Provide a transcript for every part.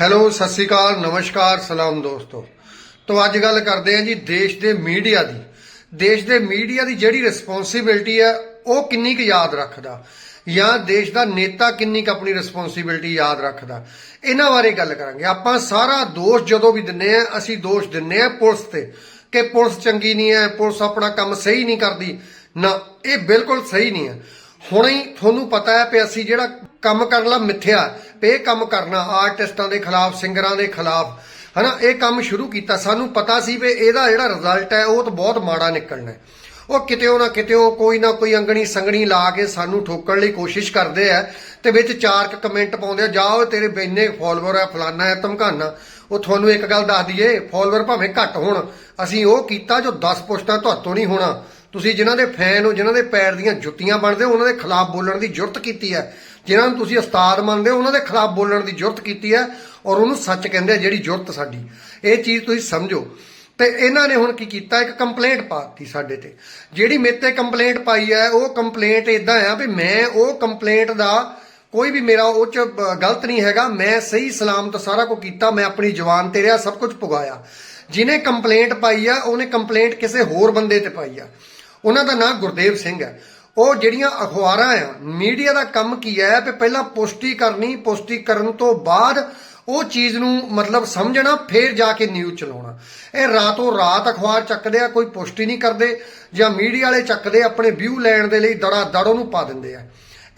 Hello, ਸਤਿ ਸ਼੍ਰੀ ਅਕਾਲ, ਨਮਸਕਾਰ, ਸਲਾਮ ਦੋਸਤੋ। ਤੋਂ ਅੱਜ ਗੱਲ ਕਰਦੇ ਹਾਂ ਜੀ ਦੇਸ਼ ਦੇ ਮੀਡੀਆ ਦੀ। ਦੇਸ਼ ਦੇ ਮੀਡੀਆ ਦੀ ਜਿਹੜੀ ਰਿਸਪੌਂਸਿਬਿਲਟੀ ਹੈ, ਉਹ ਕਿੰਨੀ ਕੁ ਯਾਦ ਰੱਖਦਾ? ਜਾਂ ਦੇਸ਼ ਦਾ ਨੇਤਾ ਕਿੰਨੀ ਕੁ ਆਪਣੀ ਰਿਸਪੌਂਸਿਬਿਲਟੀ ਯਾਦ ਰੱਖਦਾ? ਇਹਨਾਂ ਬਾਰੇ ਗੱਲ ਕਰਾਂਗੇ। ਆਪਾਂ ਸਾਰਾ ਦੋਸ਼ ਜਦੋਂ ਵੀ ਦਿੰਨੇ ਆ ਅਸੀਂ ਦੋਸ਼ ਦਿੰਨੇ ਆ ਪੁਲਿਸ ਤੇ ਕਿ ਪੁਲਿਸ ਚੰਗੀ ਨਹੀਂ ਹੈ, ਪੁਲਿਸ ਆਪਣਾ ਕੰਮ ਸਹੀ ਨਹੀਂ ਕਰਦੀ। ਨਾ, ਇਹ ਬਿਲਕੁਲ ਸਹੀ ਨਹੀਂ ਹੈ। ਹੁਣੇ ਹੀ ਤੁਹਾਨੂੰ ਪਤਾ ਹੈ ਕਿ ਅਸੀਂ ਜਿਹੜਾ ਕੰਮ ਕਰਨ ਲਾ ਮਿੱਥਿਆ, ਵੀ ਇਹ ਕੰਮ ਕਰਨਾ ਆਰਟਿਸਟਾਂ ਦੇ ਖਿਲਾਫ, ਸਿੰਗਰਾਂ ਦੇ ਖਿਲਾਫ, ਹਨਾ, ਇਹ ਕੰਮ ਸ਼ੁਰੂ ਕੀਤਾ। ਸਾਨੂੰ ਪਤਾ ਸੀ ਵੀ ਇਹਦਾ ਜਿਹੜਾ ਰਿਜ਼ਲਟ ਹੈ, ਉਹ ਤਾਂ ਬਹੁਤ ਮਾੜਾ ਨਿਕਲਣਾ ਹੈ। ਉਹ ਕਿਤੇ ਨਾ ਕਿਤੇ ਉਹ ਕੋਈ ਨਾ ਕੋਈ ਅੰਗਣੀ ਸੰਗਣੀ ਲਾ ਕੇ ਸਾਨੂੰ ਠੋਕਣ ਲਈ ਕੋਸ਼ਿਸ਼ ਕਰਦੇ ਆ ਤੇ ਵਿੱਚ ਚਾਰ ਕ ਕਮੈਂਟ ਪਾਉਂਦੇ ਆ, ਜਾਓ ਤੇਰੇ ਬੈਨੇ ਫਾਲੋਅਰ ਆ, ਫਲਾਨਾ ਹੈ, ਧਮਕਾਨਾ। ਉਹ ਤੁਹਾਨੂੰ ਇੱਕ ਗੱਲ ਦੱਸ ਦਈਏ ਫਾਲੋਅਰ ਭਾਵੇਂ ਘੱਟ ਹੋਣ। ਅਸੀਂ ਉਹ ਕੀਤਾ ਜੋ 10 ਪੋਸਟਾਂ ਤੁਹਾਤੋਂ ਨਹੀਂ ਹੋਣਾ। ਤੁਸੀਂ ਜਿਨ੍ਹਾਂ ਦੇ ਫੈਨ ਹੋ, ਜਿਨ੍ਹਾਂ ਦੇ ਪੈਰ ਦੀਆਂ ਜੁੱਤੀਆਂ ਬਣਦੇ ਹੋ, ਉਹਨਾਂ ਦੇ ਖਿਲਾਫ ਬੋਲਣ ਦੀ ਜੁਰਤ ਕੀਤੀ ਹੈ। ਜਿਨ੍ਹਾਂ ਨੂੰ ਤੁਸੀਂ ਉਸਤਾਦ ਮੰਨਦੇ ਹੋ, ਉਹਨਾਂ ਦੇ ਖਿਲਾਫ ਬੋਲਣ ਦੀ ਜੁਰਤ ਕੀਤੀ ਹੈ ਔਰ ਉਹਨੂੰ ਸੱਚ ਕਹਿੰਦੇ ਆ ਜਿਹੜੀ ਜੁਰਤ ਸਾਡੀ। ਇਹ ਚੀਜ਼ ਤੁਸੀਂ ਸਮਝੋ। ਤੇ ਇਹਨਾਂ ਨੇ ਹੁਣ ਕੀ ਕੀਤਾ? ਇੱਕ ਕੰਪਲੇਂਟ ਪਾਤੀ ਸਾਡੇ ਤੇ। ਜਿਹੜੀ ਮੇਰੇ ਤੇ ਕੰਪਲੇਂਟ ਪਾਈ ਹੈ, ਉਹ ਕੰਪਲੇਂਟ ਇਦਾਂ ਆ ਵੀ ਮੈਂ ਉਹ ਕੰਪਲੇਂਟ ਦਾ ਕੋਈ ਵੀ ਮੇਰਾ ਉਹ ਚ ਗਲਤ ਨਹੀਂ ਹੈਗਾ। ਮੈਂ ਸਹੀ ਸਲਾਮਤ ਸਾਰਾ ਕੁਝ ਕੀਤਾ, ਮੈਂ ਆਪਣੀ ਜਵਾਨ ਤੇ ਰਿਹਾ, ਸਭ ਕੁਝ ਪੁਗਾਇਆ ਜਿਹਨੇ ਕੰਪਲੇਂਟ ਪਾਈ ਆ, ਉਹਨੇ ਕੰਪਲੇਂਟ ਕਿਸੇ ਹੋਰ ਬੰਦੇ ਤੇ ਪਾਈ ਆ। ਉਹਨਾਂ ਦਾ ਨਾਮ ਗੁਰਦੇਵ ਸਿੰਘ ਹੈ। ਉਹ ਜਿਹੜੀਆਂ ਅਖਬਾਰਾਂ ਆ, ਮੀਡੀਆ ਦਾ ਕੰਮ ਕੀ ਹੈ ਕਿ ਪਹਿਲਾਂ ਪੁਸ਼ਟੀ ਕਰਨੀ, ਪੁਸ਼ਟੀ ਕਰਨ ਤੋਂ ਬਾਅਦ ਉਹ ਚੀਜ਼ ਨੂੰ ਮਤਲਬ ਸਮਝਣਾ, ਫਿਰ ਜਾ ਕੇ ਨਿਊਜ਼ ਚਲਾਉਣਾ। ਇਹ ਰਾਤੋਂ ਰਾਤ ਅਖਬਾਰ ਚੱਕਦੇ ਆ, ਕੋਈ ਪੁਸ਼ਟੀ ਨਹੀਂ ਕਰਦੇ ਜਾਂ ਮੀਡੀਆ ਵਾਲੇ ਚੱਕਦੇ ਆਪਣੇ ਵਿਊ ਲੈਣ ਦੇ ਲਈ ਦੜਾ ਦੜ ਉਹਨੂੰ ਪਾ ਦਿੰਦੇ ਆ।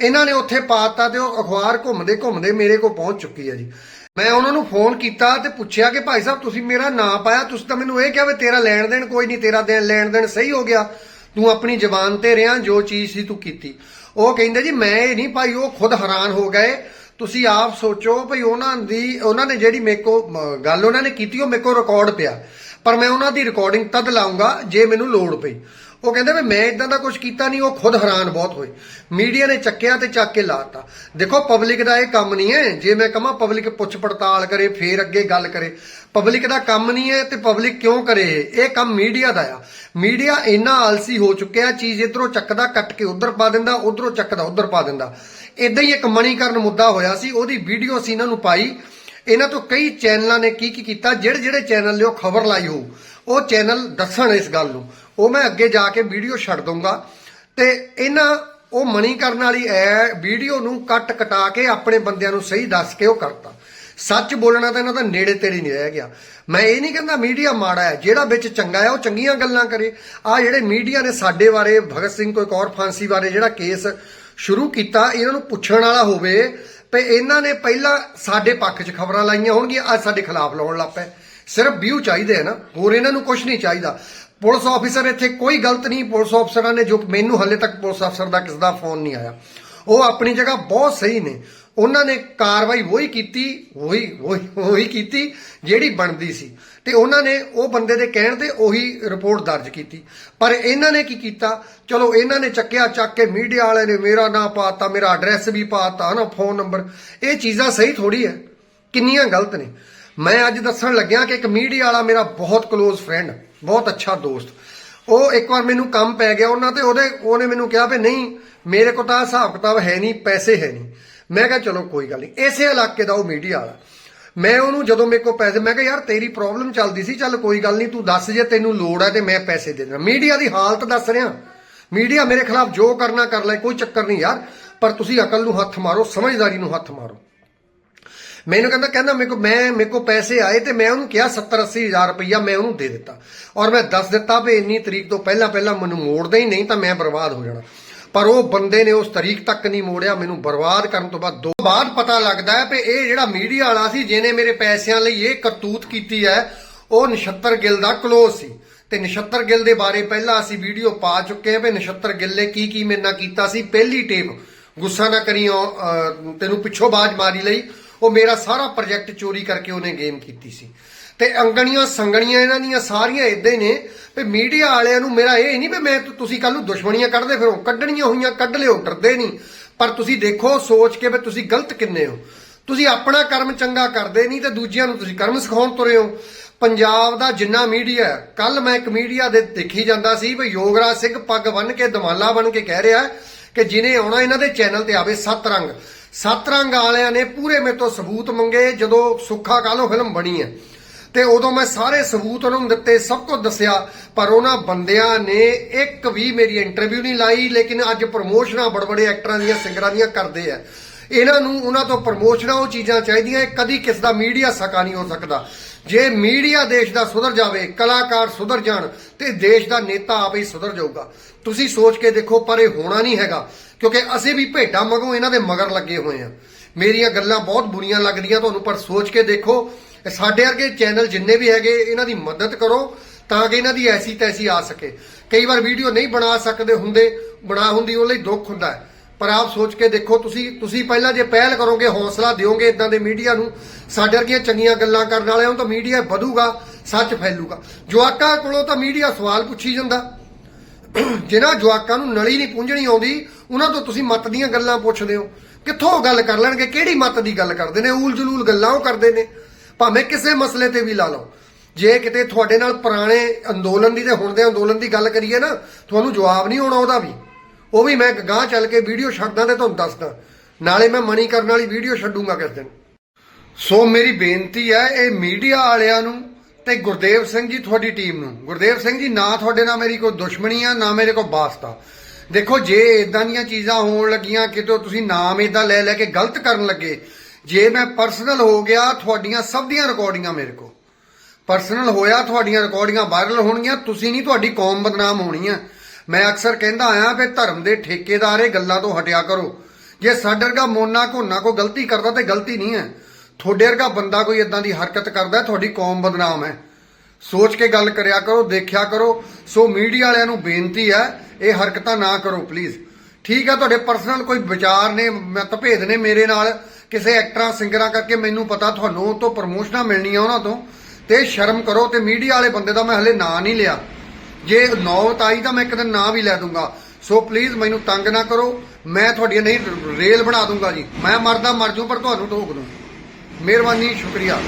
ਇਹਨਾਂ ਨੇ ਉੱਥੇ ਪਾਤਾ ਤੇ ਉਹ ਅਖਬਾਰ ਘੁੰਮਦੇ ਘੁੰਮਦੇ ਮੇਰੇ ਕੋਲ ਪਹੁੰਚ ਚੁੱਕੀ ਹੈ ਜੀ। ਮੈਂ ਉਹਨਾਂ ਨੂੰ ਫੋਨ ਕੀਤਾ ਤੇ ਪੁੱਛਿਆ ਕਿ ਭਾਈ ਸਾਹਿਬ, ਤੁਸੀਂ ਮੇਰਾ ਨਾਂ ਪਾਇਆ, ਤੁਸੀਂ ਤਾਂ ਮੈਨੂੰ ਇਹ ਕਿਹਾ ਵੀ ਤੇਰਾ ਲੈਣ ਦੇਣ ਕੋਈ ਨਹੀਂ, ਤੇਰਾ ਦੇਣ ਲੈਣ ਦੇਣ ਸਹੀ ਹੋ ਗਿਆ। ਤੂੰ ਆਪਣੀ ਜ਼ਬਾਨ ਤੇ ਰਿਆਂ ਜੋ ਚੀਜ਼ ਸੀ ਤੂੰ ਕੀਤੀ। ਉਹ ਕਹਿੰਦੇ ਜੀ, ਮੈਂ ਇਹ ਨਹੀਂ ਭਾਈ, ਉਹ ਖੁਦ ਹੈਰਾਨ ਹੋ ਗਏ। ਤੁਸੀਂ ਆਪ ਸੋਚੋ ਭਈ ਉਹਨਾਂ ਦੀ, ਉਹਨਾਂ ਨੇ ਜਿਹੜੀ ਮੇਰੇ ਕੋ ਗੱਲ ਉਹਨਾਂ ਨੇ ਕੀਤੀ, ਉਹ ਮੇਰੇ ਕੋ ਰਿਕਾਰਡ ਪਿਆ। ਪਰ ਮੈਂ ਉਹਨਾਂ ਦੀ ਰਿਕਾਰਡਿੰਗ ਤਦ ਲਾਉਂਗਾ, ਜੇ ਮੈਨੂੰ ਲੋੜ ਪਈ। ਉਹ ਕਹਿੰਦੇ ਵੀ ਮੈਂ ਇਦਾਂ ਦਾ ਕੁਝ ਕੀਤਾ ਨਹੀਂ, ਉਹ ਖੁਦ ਹੈਰਾਨ ਬਹੁਤ ਹੋਏ। ਮੀਡੀਆ ਨੇ ਚੱਕਿਆ ਤੇ ਚੱਕ ਕੇ ਲਾਤਾ। ਦੇਖੋ ਪਬਲਿਕ ਦਾ ਇਹ ਕੰਮ ਨਹੀਂ ਹੈ, ਜੇ ਮੈਂ ਕਹਾਂ ਪਬਲਿਕ ਪੁੱਛ ਪੜਤਾਲ ਕਰੇ, ਫੇਰ ਅੱਗੇ ਗੱਲ ਕਰੇ। ਪਬਲਿਕ ਦਾ ਕੰਮ ਨਹੀਂ ਹੈ ਤੇ ਪਬਲਿਕ ਕਿਉਂ ਕਰੇ? ਇਹ? ਕੰਮ ਮੀਡੀਆ ਦਾ ਆ। ਮੀਡੀਆ ਇੰਨਾ ਆਲਸੀ ਹੋ ਚੁੱਕਿਆ ਚੀਜ਼ ਇਧਰੋਂ ਚੱਕਦਾ, ਕੱਟ ਕੇ ਉਧਰ ਪਾ ਦਿੰਦਾ, ਉਧਰੋਂ ਚੱਕਦਾ, ਉਧਰ ਪਾ ਦਿੰਦਾ। ਇਦਾਂ ਹੀ ਇੱਕ ਮਣੀਕਰਨ ਮੁੱਦਾ ਹੋਇਆ ਸੀ, ਉਹਦੀ ਵੀਡੀਓ ਅਸੀਂ ਇਹਨਾਂ ਨੂੰ ਪਾਈ। ਇਹਨਾਂ ਤੋਂ ਕਈ ਚੈਨਲਾਂ ਨੇ ਕੀ ਕੀ ਕੀਤਾ ਜਿਹੜੇ ਜਿਹੜੇ ਚੈਨਲ ਲਿਓ ਖਬਰ ਲਾਈ ਹੋ ਉਹ ਚੈਨਲ ਦੱਸਣ ਇਸ ਗੱਲ ਨੂੰ। ਉਹ ਮੈਂ ਅੱਗੇ ਜਾ ਕੇ ਵੀਡੀਓ ਛੱਡ ਦਊਂਗਾ। ਤੇ ਇਹਨਾਂ ਉਹ ਮਣੀ ਕਰਨ ਵਾਲੀ ਐ, ਵੀਡੀਓ ਨੂੰ ਕੱਟ ਕਟਾ ਕੇ ਆਪਣੇ ਬੰਦਿਆਂ ਨੂੰ ਸਹੀ ਦੱਸ ਕੇ ਉਹ ਕਰਤਾ। ਸੱਚ ਬੋਲਣਾ ਤਾਂ ਇਹਨਾਂ ਦਾ ਨੇੜੇ ਤੇੜੇ ਨਹੀਂ ਰਹਿ ਗਿਆ। ਮੈਂ ਇਹ ਨਹੀਂ ਕਹਿੰਦਾ ਮੀਡੀਆ ਮਾੜਾ ਹੈ ਜਿਹੜਾ ਵਿੱਚ ਚੰਗਾ ਹੈ ਉਹ ਚੰਗੀਆਂ ਗੱਲਾਂ ਕਰੇ। ਆ ਜਿਹੜੇ ਮੀਡੀਆ ਨੇ ਸਾਡੇ ਬਾਰੇ, ਭਗਤ ਸਿੰਘ ਕੋਈ ਕੌਰ ਫਾਂਸੀ ਬਾਰੇ ਜਿਹੜਾ ਕੇਸ ਸ਼ੁਰੂ ਕੀਤਾ, ਇਹਨਾਂ ਨੂੰ ਪੁੱਛਣ ਵਾਲਾ ਹੋਵੇ, ਤੇ ਇਹਨਾਂ ਨੇ ਪਹਿਲਾਂ ਸਾਡੇ ਪੱਖ 'ਚ ਖਬਰਾਂ ਲਾਈਆਂ ਹੋਣਗੀਆਂ, ਅੱਜ ਸਾਡੇ ਖਿਲਾਫ ਲਾਉਣ ਲੱਗ ਪਏ। ਸਿਰਫ ਵਿਊ ਚਾਹੀਦੇ ਆ ਨਾ, ਹੋਰ ਇਹਨਾਂ ਨੂੰ ਕੁਝ ਨਹੀਂ ਚਾਹੀਦਾ। ਪੁਲਿਸ ਆਫੀਸਰ ਇੱਥੇ ਕੋਈ ਗਲਤ ਨਹੀਂ, ਪੁਲਿਸ ਅਫਸਰਾਂ ਨੇ ਜੋ ਮੈਨੂੰ ਹੱਲੇ ਤੱਕ ਪੁਲਿਸ ਅਫਸਰ ਦਾ ਕਿਸੇ ਦਾ ਫੋਨ ਨਹੀਂ ਆਇਆ। ਉਹ ਆਪਣੀ ਜਗ੍ਹਾ ਬਹੁਤ ਸਹੀ ਨੇ। ਉਹਨਾਂ ਨੇ ਕਾਰਵਾਈ ਉਹੀ ਕੀਤੀ, ਉਹੀ ਉਹੀ ਕੀਤੀ ਜਿਹੜੀ ਬਣਦੀ ਸੀ। ਤੇ ਉਹਨਾਂ ਨੇ ਉਹ ਬੰਦੇ ਦੇ ਕਹਿਣ ਤੇ ਉਹੀ ਰਿਪੋਰਟ ਦਰਜ ਕੀਤੀ। ਪਰ ਇਹਨਾਂ ਨੇ ਕੀ ਕੀਤਾ? ਚਲੋ ਇਹਨਾਂ ਨੇ ਚੱਕਿਆ, ਚੱਕ ਕੇ ਮੀਡੀਆ ਵਾਲੇ ਨੇ ਮੇਰਾ ਨਾਂ ਪਾਤਾ, ਮੇਰਾ ਐਡਰੈਸ ਵੀ ਪਾਤਾ ਨਾ ਫੋਨ ਨੰਬਰ ਇਹ ਚੀਜ਼ਾਂ ਸਹੀ ਥੋੜੀ ਹੈ। ਕਿੰਨੀਆਂ ਗਲਤ ਨੇ। ਮੈਂ ਅੱਜ ਦੱਸਣ ਲੱਗਿਆ ਕਿ ਇੱਕ ਮੀਡੀਆ ਵਾਲਾ ਮੇਰਾ ਬਹੁਤ ক্লোਜ਼ ਫਰੈਂਡ ਬਹੁਤ ਅੱਛਾ ਦੋਸਤ। ਉਹ ਇੱਕ ਵਾਰ ਮੈਨੂੰ ਕੰਮ ਪੈ ਗਿਆ ਉਹਨਾਂ ਤੇ, ਉਹਦੇ, ਉਹਨੇ ਮੈਨੂੰ ਕਿਹਾ ਵੀ ਨਹੀਂ, ਮੇਰੇ ਕੋਲ ਤਾਂ ਹਿਸਾਬ ਕਿਤਾਬ ਹੈ ਨਹੀਂ, ਪੈਸੇ ਹੈ ਨਹੀਂ। ਮੈਂ ਕਿਹਾ, ਚਲੋ ਕੋਈ ਗੱਲ ਨਹੀਂ। ਇਸੇ ਇਲਾਕੇ ਦਾ ਉਹ ਮੀਡੀਆ ਵਾਲਾ। ਮੈਂ ਉਹਨੂੰ ਜਦੋਂ ਮੇਰੇ ਕੋਲ ਪੈਸੇ, ਮੈਂ ਕਿਹਾ, ਯਾਰ, ਤੇਰੀ ਪ੍ਰੋਬਲਮ ਚੱਲਦੀ ਸੀ, ਚੱਲ ਕੋਈ ਗੱਲ ਨਹੀਂ, ਤੂੰ ਦੱਸ ਜੇ ਤੈਨੂੰ ਲੋੜ ਹੈ ਤੇ ਮੈਂ ਪੈਸੇ ਦੇ ਦੇਣਾ ਮੀਡੀਆ ਦੀ ਹਾਲਤ ਦੱਸ ਰਿਹਾ। ਮੀਡੀਆ ਮੇਰੇ ਖਿਲਾਫ ਜੋ ਕਰਨਾ, ਕਰ ਲੈ, ਕੋਈ ਚੱਕਰ ਨਹੀਂ ਯਾਰ। ਪਰ ਤੁਸੀਂ ਅਕਲ ਨੂੰ ਹੱਥ ਮਾਰੋ, ਸਮਝਦਾਰੀ ਨੂੰ ਹੱਥ ਮਾਰੋ। ਮੈਨੂੰ ਕਹਿੰਦਾ ਕਹਿੰਦਾ ਮੇਰੇ ਕੋ ਮੈਂ, ਮੇਰੇ ਕੋ ਪੈਸੇ ਆਏ ਤੇ ਮੈਂ ਉਹਨੂੰ ਕਿਹਾ 70 80 ਹਜ਼ਾਰ ਰੁਪਈਆ ਮੈਂ ਉਹਨੂੰ ਦੇ ਦਿੱਤਾ। ਔਰ ਮੈਂ ਦੱਸ ਦਿੱਤਾ ਵੀ ਇੰਨੀ ਤਰੀਕ ਤੋਂ ਪਹਿਲਾਂ ਪਹਿਲਾਂ ਮੈਨੂੰ ਮੋੜਦੇ ਹੀ ਨਹੀਂ ਤਾਂ ਮੈਂ ਬਰਬਾਦ ਹੋ ਜਾਣਾ। ਪਰ ਉਹ ਬੰਦੇ ਨੇ ਉਸ ਤਰੀਕ ਤੱਕ ਨਹੀਂ ਮੋੜਿਆ, ਮੈਨੂੰ ਬਰਬਾਦ ਕਰਨ ਤੋਂ ਬਾਅਦ ਦੋ ਬਾਅਦ ਪਤਾ ਲੱਗਦਾ ਹੈ ਕਿ ਇਹ ਜਿਹੜਾ ਮੀਡੀਆ ਵਾਲਾ ਸੀ, ਜਿਹਨੇ ਮੇਰੇ ਪੈਸਿਆਂ ਲਈ ਇਹ ਕਰਤੂਤ ਕੀਤੀ ਹੈ, ਉਹ ਨਛੱਤਰ ਗਿੱਲ ਦਾ ਕਲੋਜ਼ ਸੀ। ਤੇ ਨਛੱਤਰ ਗਿੱਲ ਦੇ ਬਾਰੇ ਪਹਿਲਾਂ ਅਸੀਂ ਵੀਡੀਓ ਪਾ ਚੁੱਕੇ ਹਾਂ ਵੀ ਨਛੱਤਰ ਗਿੱਲ ਨੇ ਕੀ ਕੀ ਮੇਰੇ ਨਾਲ ਕੀਤਾ ਸੀ। ਪਹਿਲੀ ਟੇਪ ਗੁੱਸਾ ਨਾ ਕਰੀਓ ਤੈਨੂੰ ਪਿੱਛੋਂ ਬਾਜ ਮਾਰੀ ਲਈ। ਉਹ ਮੇਰਾ ਸਾਰਾ ਪ੍ਰੋਜੈਕਟ ਚੋਰੀ ਕਰਕੇ ਉਹਨੇ ਗੇਮ ਕੀਤੀ ਸੀ। ਤੇ ਅੰਗਣੀਆਂ ਸੰਗਣੀਆਂ ਇਹਨਾਂ ਦੀਆਂ ਸਾਰੀਆਂ ਇਦਾਂ ਹੀ ਨੇ ਵੀ ਮੀਡੀਆ ਵਾਲਿਆਂ ਨੂੰ ਮੇਰਾ ਇਹ ਨਹੀਂ ਵੀ ਮੈਂ ਤੁਸੀਂ ਕੱਲ ਨੂੰ ਦੁਸ਼ਮਣੀਆਂ ਕੱਢਦੇ ਫਿਰੋ, ਕੱਢਣੀਆਂ ਹੋਈਆਂ ਕੱਢ ਲਿਓ, ਡਰਦੇ ਨਹੀਂ। ਪਰ ਤੁਸੀਂ ਦੇਖੋ, ਸੋਚ ਕੇ ਵੀ ਤੁਸੀਂ ਗਲਤ ਕਿੰਨੇ ਹੋ। ਤੁਸੀਂ ਆਪਣਾ ਕਰਮ ਚੰਗਾ ਕਰਦੇ ਨਹੀਂ ਤੇ ਦੂਜਿਆਂ ਨੂੰ ਤੁਸੀਂ ਕਰਮ ਸਿਖਾਉਣ ਤੁਰੇ ਹੋ। ਪੰਜਾਬ ਦਾ ਜਿੰਨਾ ਮੀਡੀਆ ਕੱਲ ਮੈਂ ਇੱਕ ਮੀਡੀਆ ਦੇ ਦੇਖੀ ਜਾਂਦਾ ਸੀ ਵੀ ਯੋਗਰਾਜ ਸਿੰਘ ਪੱਗ ਬੰਨ ਕੇ ਦਮਾਲਾ ਬਣ ਕੇ ਕਹਿ ਰਿਹਾ ਕਿ ਜਿਨੇ ਆਉਣਾ ਇਹਨਾਂ ਦੇ ਚੈਨਲ ਤੇ ਆਵੇ ਸੱਤ ਰੰਗ। ਸੱਤ ਰੰਗ ਵਾਲਿਆਂ ਨੇ ਪੂਰੇ ਮੇਰੇ ਤੋਂ ਸਬੂਤ ਮੰਗੇ, ਜਦੋਂ ਸੁੱਖਾ ਕਾਲੋ ਫਿਲਮ ਬਣੀ ਹੈ। ਤੇ ਉਦੋਂ ਮੈਂ ਸਾਰੇ ਸਬੂਤ ਉਹਨਾਂ ਨੂੰ ਦਿੱਤੇ, ਸਭ ਕੁਝ ਦੱਸਿਆ, ਪਰ ਉਹਨਾਂ ਬੰਦਿਆਂ ਨੇ ਇੱਕ ਵੀ ਮੇਰੀ ਇੰਟਰਵਿਊ ਨਹੀਂ ਲਾਈ, ਲੇਕਿਨ ਅੱਜ ਪ੍ਰਮੋਸ਼ਨਾਂ ਬੜਬੜੇ ਐਕਟਰਾਂ ਦੀਆਂ, ਸਿੰਗਰਾਂ ਦੀਆਂ ਕਰਦੇ ਆ। ਇਹਨਾਂ ਨੂੰ, ਉਹਨਾਂ ਤੋਂ ਪ੍ਰਮੋਸ਼ਨਾਂ ਉਹ ਚੀਜ਼ਾਂ ਚਾਹੀਦੀਆਂ ਕਦੀ ਕਿਸ ਦਾ ਮੀਡੀਆ ਸਕਾ ਨਹੀਂ ਹੋ ਸਕਦਾ। ਜੇ ਮੀਡੀਆ ਦੇਸ਼ ਦਾ ਸੁਧਰ ਜਾਵੇ, ਕਲਾਕਾਰ ਸੁਧਰ ਜਾਣ, ਤੇ ਦੇਸ਼ ਦਾ ਨੇਤਾ ਆਪੇ ਹੀ ਸੁਧਰ ਜਾਊਗਾ। ਤੁਸੀਂ ਸੋਚ ਕੇ ਦੇਖੋ, ਪਰ ਇਹ ਹੋਣਾ ਨਹੀਂ ਹੈਗਾ, ਕਿਉਂਕਿ ਅਸੀਂ ਵੀ ਭੇਡਾਂ ਮਗੋਂ ਇਹਨਾਂ ਦੇ ਮਗਰ ਲੱਗੇ ਹੋਏ ਆ ਮੇਰੀਆਂ ਗੱਲਾਂ ਬਹੁਤ ਬੁਰੀਆਂ ਲੱਗਦੀਆਂ ਤੁਹਾਨੂੰ, ਪਰ ਸੋਚ ਕੇ ਦੇਖੋ ਸਾਡੇ ਵਰਗੇ ਚੈਨਲ ਜਿੰਨੇ ਵੀ ਹੈਗੇ, ਇਹਨਾਂ ਦੀ ਮਦਦ ਕਰੋ, ਤਾਂ ਕਿ ਇਹਨਾਂ ਦੀ ਐਸੀ ਤੈਸੀ ਆ ਸਕੇ। ਕਈ ਵਾਰ ਵੀਡੀਓ ਨਹੀਂ ਬਣਾ ਸਕਦੇ ਹੁੰਦੇ, ਬਣਾ ਹੁੰਦੀ ਉਹ ਲਈ ਦੁੱਖ ਹੁੰਦਾ ਹੈ। ਪਰ ਆਪ ਸੋਚ ਕੇ ਦੇਖੋ, ਤੁਸੀਂ ਤੁਸੀਂ ਪਹਿਲਾਂ ਜੇ ਪਹਿਲ ਕਰੋਗੇ, ਹੌਸਲਾ ਦਿਓਗੇ ਇਦਾਂ ਦੇ ਮੀਡੀਆ ਨੂੰ, ਸਾਡੇ ਵਰਗੀਆਂ ਚੰਗੀਆਂ ਗੱਲਾਂ ਕਰਨ ਵਾਲਿਆਂ ਨੂੰ ਤਾਂ ਮੀਡੀਆ ਵਧੂਗਾ, ਸੱਚ ਫੈਲੂਗਾ। ਜਵਾਕਾਂ ਕੋਲੋਂ ਤਾਂ ਮੀਡੀਆ ਸਵਾਲ ਪੁੱਛੀ ਜਾਂਦਾ। ਜਿਨ੍ਹਾਂ ਜਵਾਕਾਂ ਨੂੰ ਨਲੀ ਨਹੀਂ ਪੁੰਝਣੀ ਆਉਂਦੀ, ਉਹਨਾਂ ਤੋਂ ਤੁਸੀਂ ਮਤ ਦੀਆਂ ਗੱਲਾਂ ਪੁੱਛਦੇ ਹੋ। ਕਿੱਥੋਂ ਉਹ ਗੱਲ ਕਰ ਲੈਣਗੇ, ਕਿਹੜੀ ਮਤ ਦੀ ਗੱਲ ਕਰਦੇ ਨੇ? ਊਲ ਜਲੂਲ ਗੱਲਾਂ ਉਹ ਕਰਦੇ ਨੇ। ਭਾਵੇਂ ਕਿਸੇ ਮਸਲੇ ਤੇ ਵੀ ਲਾ ਲਓ। ਜੇ ਕਿਤੇ ਤੁਹਾਡੇ ਨਾਲ ਪੁਰਾਣੇ ਅੰਦੋਲਨ ਦੀ ਤੇ ਹੁਣ ਦੇ ਅੰਦੋਲਨ ਦੀ ਗੱਲ ਕਰੀਏ ਨਾ, ਤੁਹਾਨੂੰ ਜਵਾਬ ਨਹੀਂ ਆਉਣਾ ਉਹਦਾ ਵੀ। ਉਹ ਵੀ ਮੈਂ ਗਾਂ ਚੱਲ ਕੇ ਵੀਡੀਓ ਛੱਡਦਾ ਤੇ ਤੁਹਾਨੂੰ ਦੱਸਦਾ। ਨਾਲੇ ਮੈਂ ਮਣੀ ਕਰਨ ਵਾਲੀ ਵੀਡੀਓ ਛੱਡੂਗਾ ਕਿਸ ਦਿਨ। ਸੋ ਮੇਰੀ ਬੇਨਤੀ ਹੈ, ਇਹ ਮੀਡੀਆ ਵਾਲਿਆਂ ਨੂੰ ਤੇ ਗੁਰਦੇਵ ਸਿੰਘ ਜੀ ਤੁਹਾਡੀ ਟੀਮ ਨੂੰ। ਗੁਰਦੇਵ ਸਿੰਘ ਜੀ, ਨਾ ਤੁਹਾਡੇ ਨਾਲ ਮੇਰੀ ਕੋਈ ਦੁਸ਼ਮਣੀ ਆ, ਨਾ ਮੇਰੇ ਕੋਲ ਵਾਸਤਾ ਦੇਖੋ, ਜੇ ਇਦਾਂ ਦੀਆਂ ਚੀਜ਼ਾਂ ਹੋਣ ਲੱਗੀਆਂ, ਕਿਤੇ ਤੁਸੀਂ ਨਾਮ ਇਦਾਂ ਲੈ ਲੈ ਕੇ ਗਲਤ ਕਰਨ ਲੱਗੇ, ਜੇ ਮੈਂ ਪਰਸਨਲ ਹੋ ਗਿਆ, ਤੁਹਾਡੀਆਂ ਸਭ ਦੀਆਂ ਰਿਕਾਰਡਿੰਗਾਂ ਮੇਰੇ ਕੋਲ। ਪਰਸਨਲ ਹੋਇਆ, ਤੁਹਾਡੀਆਂ ਰਿਕਾਰਡਿੰਗਾਂ ਵਾਇਰਲ ਹੋਣਗੀਆਂ, ਤੁਸੀਂ ਨਹੀਂ, ਤੁਹਾਡੀ ਕੌਮ ਬਦਨਾਮ ਹੋਣੀ ਆ। ਮੈਂ ਅਕਸਰ ਕਹਿੰਦਾ ਆਇਆ ਵੀ ਧਰਮ ਦੇ ਠੇਕੇਦਾਰ ਇਹ ਗੱਲਾਂ ਤੋਂ ਹਟਿਆ ਕਰੋ। ਜੇ ਸਾਡੇ ਵਰਗਾ ਮੋਨਾ ਘੋਨਾ ਕੋਈ ਗਲਤੀ ਕਰਦਾ ਤੇ ਗਲਤੀ ਨਹੀਂ ਹੈ। ਤੁਹਾਡੇ ਵਰਗਾ ਬੰਦਾ ਕੋਈ ਇਦਾਂ ਦੀ ਹਰਕਤ ਕਰਦਾ, ਤੁਹਾਡੀ ਕੌਮ ਬਦਨਾਮ ਹੈ। ਸੋਚ ਕੇ ਗੱਲ ਕਰਿਆ ਕਰੋ, ਦੇਖਿਆ ਕਰੋ, ਸੋ ਮੀਡੀਆ ਵਾਲਿਆਂ ਨੂੰ ਬੇਨਤੀ ਹੈ, ਇਹ ਹਰਕਤਾਂ ਨਾ ਕਰੋ ਪਲੀਜ਼ ਠੀਕ ਹੈ, ਤੁਹਾਡੇ ਪਰਸਨਲ ਕੋਈ ਵਿਚਾਰ ਨੇ, ਮਤਭੇਦ ਨੇ ਮੇਰੇ ਨਾਲ, ਕਿਸੇ ਐਕਟਰਾਂ ਸਿੰਗਰਾਂ ਕਰਕੇ ਮੈਨੂੰ ਪਤਾ, ਤੁਹਾਨੂੰ ਤੋਂ ਪ੍ਰਮੋਸ਼ਨਾਂ ਮਿਲਣੀਆਂ ਉਹਨਾਂ ਤੋਂ, ਤੇ ਸ਼ਰਮ ਕਰੋ, ਤੇ ਮੀਡੀਆ ਵਾਲੇ ਬੰਦੇ ਦਾ ਮੈਂ ਹਲੇ ਨਾਂ ਨਹੀਂ ਲਿਆ। ਜੇ ਨੌਬਤ ਆਈ ਤਾਂ ਮੈਂ ਇੱਕ ਦਿਨ ਨਾ ਵੀ ਲੈ ਦੂੰਗਾ। ਸੋ ਪਲੀਜ਼ ਮੈਨੂੰ ਤੰਗ ਨਾ ਕਰੋ। ਮੈਂ ਤੁਹਾਡੀ ਨਹੀਂ, ਰੇਲ ਬਣਾ ਦੂੰਗਾ ਜੀ। ਮੈਂ ਮਰਦਾ ਮਰ ਜੂ, ਪਰ ਤੁਹਾਨੂੰ ਠੋਕ ਦੂੰ ਮਿਹਰਬਾਨੀ, ਸ਼ੁਕਰੀਆ।